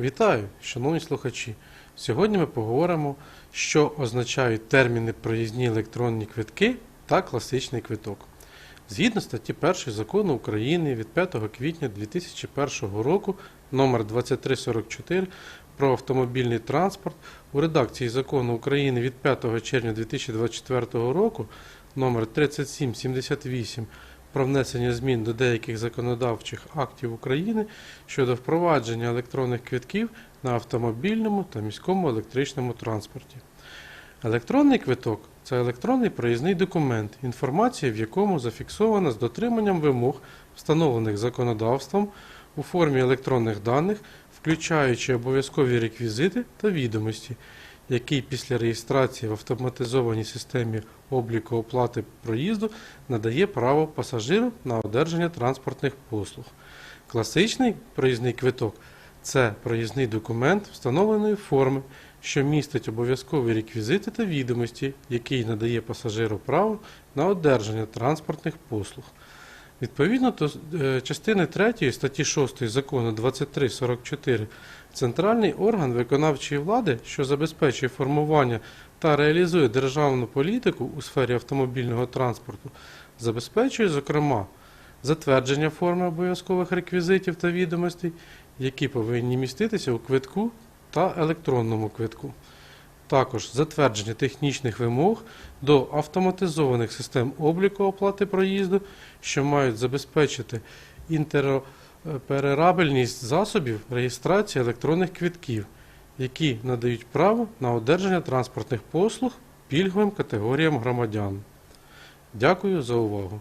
Вітаю, шановні слухачі! Сьогодні ми поговоримо, що означають терміни проїзні електронні квитки та класичний квиток. Згідно статті 1 закону України від 5 квітня 2001 року номер 2344 про автомобільний транспорт у редакції закону України від 5 червня 2024 року номер 3778 про внесення змін до деяких законодавчих актів України щодо впровадження електронних квитків на автомобільному та міському електричному транспорті. Електронний квиток це електронний проїзний документ, інформація в якому зафіксована з дотриманням вимог, встановлених законодавством у формі електронних даних, включаючи обов'язкові реквізити та відомості, який після реєстрації в автоматизованій системі обліку оплати проїзду надає право пасажиру на одержання транспортних послуг. Класичний проїзний квиток це проїзний документ встановленої форми, що містить обов'язкові реквізити та відомості, який надає пасажиру право на одержання транспортних послуг. Відповідно до е, частини 3 статті 6 закону 2344 центральний орган виконавчої влади, що забезпечує формування та реалізує державну політику у сфері автомобільного транспорту, забезпечує, зокрема, затвердження форми обов'язкових реквізитів та відомостей, які повинні міститися у квитку та електронному квитку. Також затвердження технічних вимог до автоматизованих систем обліку оплати проїзду, що мають забезпечити інтероперерабельність засобів реєстрації електронних квитків, які надають право на одержання транспортних послуг пільговим категоріям громадян. Дякую за увагу.